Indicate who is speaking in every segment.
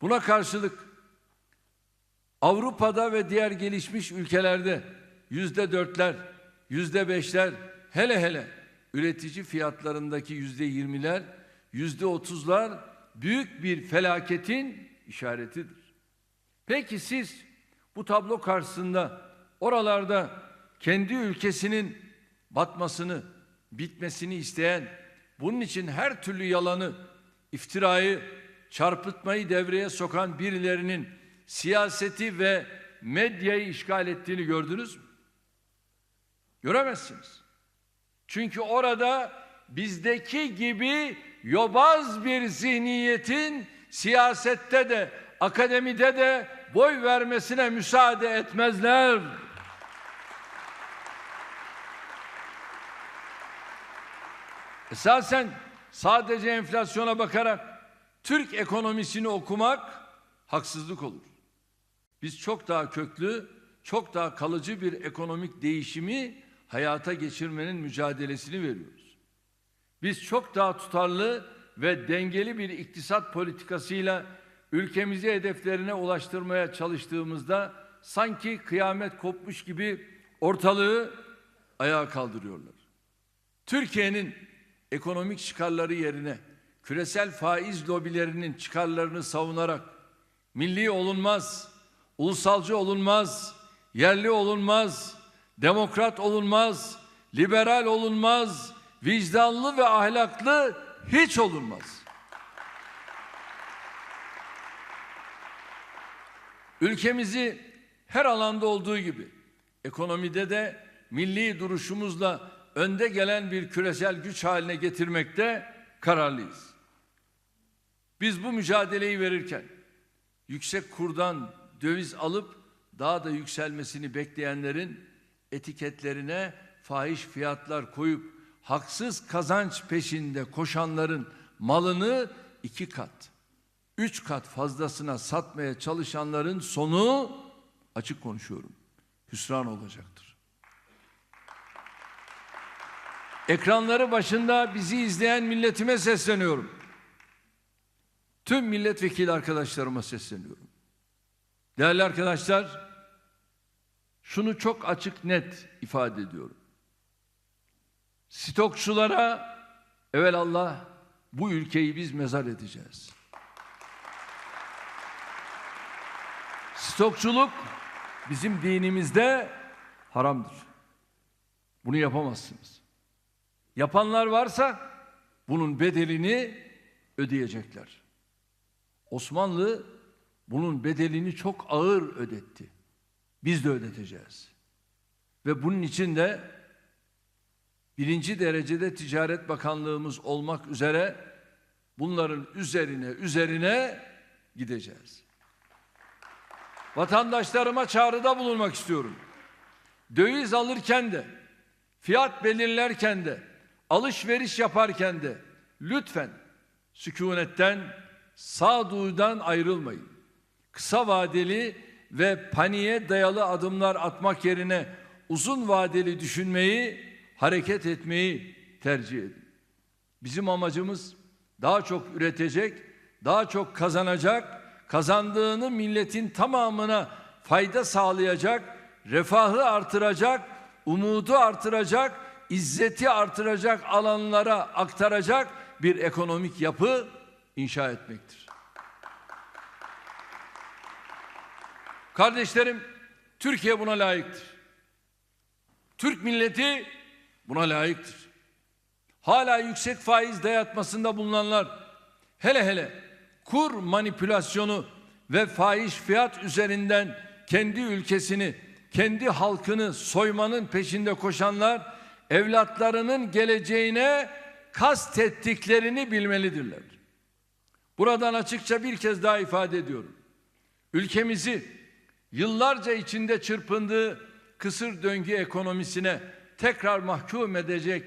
Speaker 1: Buna karşılık Avrupa'da ve diğer gelişmiş ülkelerde yüzde dörtler, yüzde beşler, hele hele üretici fiyatlarındaki yüzde yirmiler, yüzde otuzlar büyük bir felaketin işaretidir. Peki siz bu tablo karşısında oralarda kendi ülkesinin batmasını, bitmesini isteyen, bunun için her türlü yalanı, iftirayı, çarpıtmayı devreye sokan birilerinin siyaseti ve medyayı işgal ettiğini gördünüz mü? Göremezsiniz. Çünkü orada bizdeki gibi yobaz bir zihniyetin siyasette de akademide de boy vermesine müsaade etmezler. Esasen sadece enflasyona bakarak Türk ekonomisini okumak haksızlık olur. Biz çok daha köklü, çok daha kalıcı bir ekonomik değişimi hayata geçirmenin mücadelesini veriyoruz. Biz çok daha tutarlı ve dengeli bir iktisat politikasıyla ülkemizi hedeflerine ulaştırmaya çalıştığımızda sanki kıyamet kopmuş gibi ortalığı ayağa kaldırıyorlar. Türkiye'nin ekonomik çıkarları yerine küresel faiz lobilerinin çıkarlarını savunarak milli olunmaz, ulusalcı olunmaz, yerli olunmaz, demokrat olunmaz, liberal olunmaz, vicdanlı ve ahlaklı hiç olunmaz. Ülkemizi her alanda olduğu gibi ekonomide de milli duruşumuzla önde gelen bir küresel güç haline getirmekte kararlıyız. Biz bu mücadeleyi verirken yüksek kurdan döviz alıp daha da yükselmesini bekleyenlerin etiketlerine fahiş fiyatlar koyup haksız kazanç peşinde koşanların malını iki kat, üç kat fazlasına satmaya çalışanların sonu açık konuşuyorum. Hüsran olacaktır. Ekranları başında bizi izleyen milletime sesleniyorum. Tüm milletvekili arkadaşlarıma sesleniyorum. Değerli arkadaşlar, şunu çok açık net ifade ediyorum. Stokçulara Allah bu ülkeyi biz mezar edeceğiz. Stokçuluk bizim dinimizde haramdır. Bunu yapamazsınız. Yapanlar varsa bunun bedelini ödeyecekler. Osmanlı bunun bedelini çok ağır ödetti. Biz de ödeteceğiz. Ve bunun için de birinci derecede Ticaret Bakanlığımız olmak üzere bunların üzerine üzerine gideceğiz. Vatandaşlarıma çağrıda bulunmak istiyorum. Döviz alırken de, fiyat belirlerken de, alışveriş yaparken de lütfen sükunetten, sağduyudan ayrılmayın. Kısa vadeli ve paniğe dayalı adımlar atmak yerine uzun vadeli düşünmeyi, hareket etmeyi tercih edin. Bizim amacımız daha çok üretecek, daha çok kazanacak, kazandığını milletin tamamına fayda sağlayacak, refahı artıracak, umudu artıracak, izzeti artıracak alanlara aktaracak bir ekonomik yapı inşa etmektir. Kardeşlerim, Türkiye buna layıktır. Türk milleti buna layıktır. Hala yüksek faiz dayatmasında bulunanlar, hele hele kur manipülasyonu ve fahiş fiyat üzerinden kendi ülkesini, kendi halkını soymanın peşinde koşanlar, evlatlarının geleceğine kastettiklerini bilmelidirler. Buradan açıkça bir kez daha ifade ediyorum. Ülkemizi yıllarca içinde çırpındığı kısır döngü ekonomisine tekrar mahkum edecek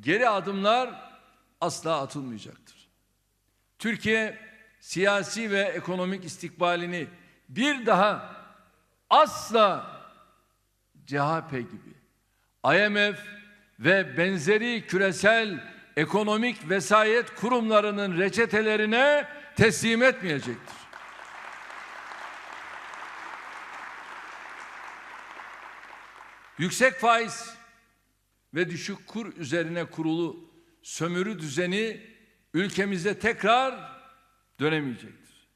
Speaker 1: geri adımlar asla atılmayacaktır. Türkiye siyasi ve ekonomik istikbalini bir daha asla CHP gibi IMF ve benzeri küresel ekonomik vesayet kurumlarının reçetelerine teslim etmeyecektir. Yüksek faiz ve düşük kur üzerine kurulu sömürü düzeni ülkemizde tekrar dönemeyecektir.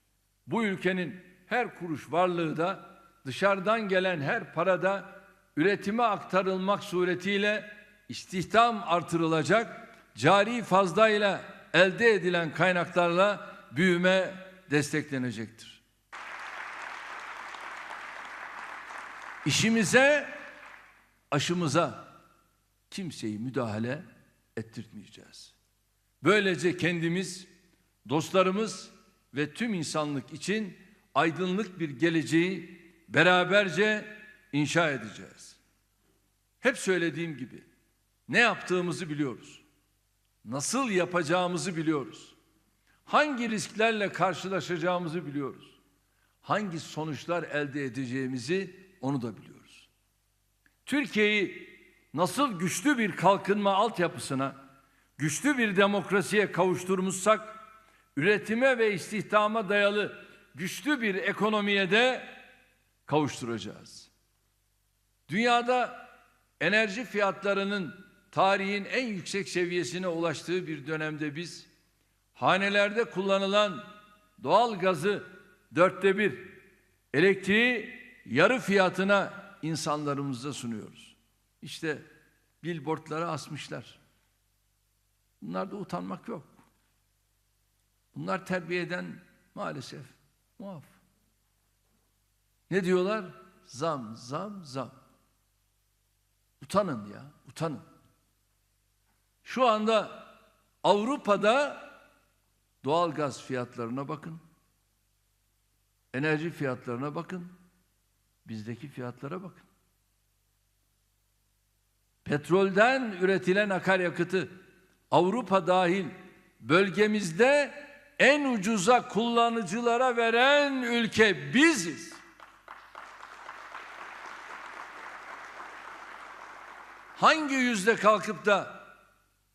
Speaker 1: Bu ülkenin her kuruş varlığı da dışarıdan gelen her parada üretime aktarılmak suretiyle istihdam artırılacak cari fazlayla elde edilen kaynaklarla büyüme desteklenecektir. İşimize, aşımıza kimseyi müdahale ettirmeyeceğiz. Böylece kendimiz, dostlarımız ve tüm insanlık için aydınlık bir geleceği beraberce inşa edeceğiz. Hep söylediğim gibi ne yaptığımızı biliyoruz. Nasıl yapacağımızı biliyoruz. Hangi risklerle karşılaşacağımızı biliyoruz. Hangi sonuçlar elde edeceğimizi onu da biliyoruz. Türkiye'yi nasıl güçlü bir kalkınma altyapısına, güçlü bir demokrasiye kavuşturmuşsak, üretime ve istihdama dayalı güçlü bir ekonomiye de kavuşturacağız. Dünyada enerji fiyatlarının tarihin en yüksek seviyesine ulaştığı bir dönemde biz hanelerde kullanılan doğal gazı dörtte bir, elektriği yarı fiyatına insanlarımıza sunuyoruz. İşte billboardlara asmışlar. Bunlarda utanmak yok. Bunlar terbiyeden maalesef muaf. Ne diyorlar? Zam, zam, zam. Utanın ya, utanın. Şu anda Avrupa'da doğal gaz fiyatlarına bakın. Enerji fiyatlarına bakın. Bizdeki fiyatlara bakın. Petrolden üretilen akaryakıtı Avrupa dahil bölgemizde en ucuza kullanıcılara veren ülke biziz. Hangi yüzde kalkıp da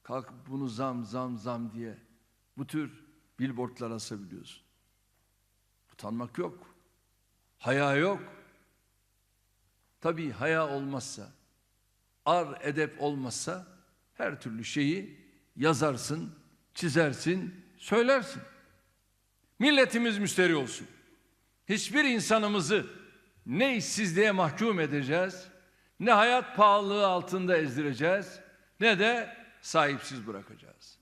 Speaker 1: kalkıp bunu zam zam zam diye bu tür billboardlar asabiliyorsun? Utanmak yok. Haya yok. Tabii haya olmazsa, ar edep olmazsa her türlü şeyi yazarsın, çizersin, söylersin. Milletimiz müşteri olsun. Hiçbir insanımızı ne işsizliğe mahkum edeceğiz, ne hayat pahalılığı altında ezdireceğiz, ne de sahipsiz bırakacağız.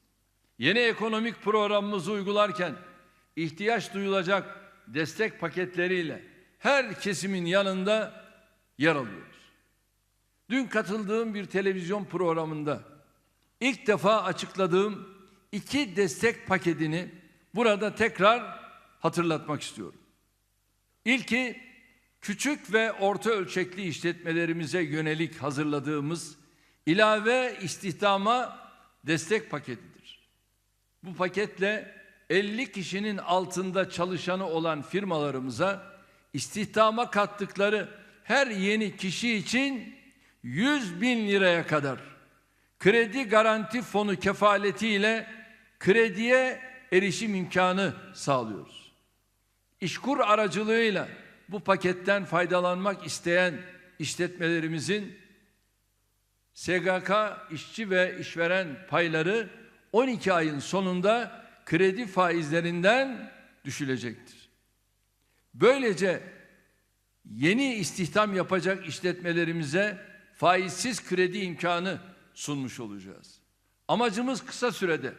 Speaker 1: Yeni ekonomik programımızı uygularken ihtiyaç duyulacak destek paketleriyle her kesimin yanında yer alıyoruz. Dün katıldığım bir televizyon programında ilk defa açıkladığım iki destek paketini burada tekrar hatırlatmak istiyorum. İlki küçük ve orta ölçekli işletmelerimize yönelik hazırladığımız ilave istihdama destek paketidir. Bu paketle 50 kişinin altında çalışanı olan firmalarımıza istihdama kattıkları her yeni kişi için 100 bin liraya kadar kredi garanti fonu kefaletiyle krediye erişim imkanı sağlıyoruz. İşkur aracılığıyla bu paketten faydalanmak isteyen işletmelerimizin SGK işçi ve işveren payları 12 ayın sonunda kredi faizlerinden düşülecektir. Böylece yeni istihdam yapacak işletmelerimize faizsiz kredi imkanı sunmuş olacağız. Amacımız kısa sürede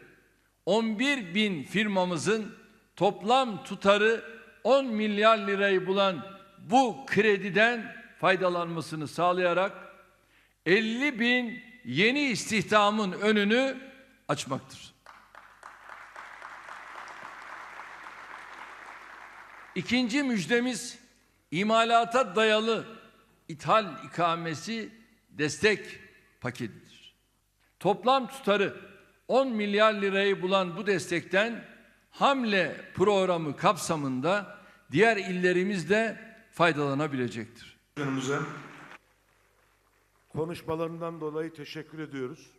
Speaker 1: 11 bin firmamızın toplam tutarı 10 milyar lirayı bulan bu krediden faydalanmasını sağlayarak 50 bin yeni istihdamın önünü açmaktır. İkinci müjdemiz imalata dayalı ithal ikamesi destek paketidir. Toplam tutarı 10 milyar lirayı bulan bu destekten Hamle programı kapsamında diğer illerimiz de faydalanabilecektir.
Speaker 2: Konuşmalarından dolayı teşekkür ediyoruz.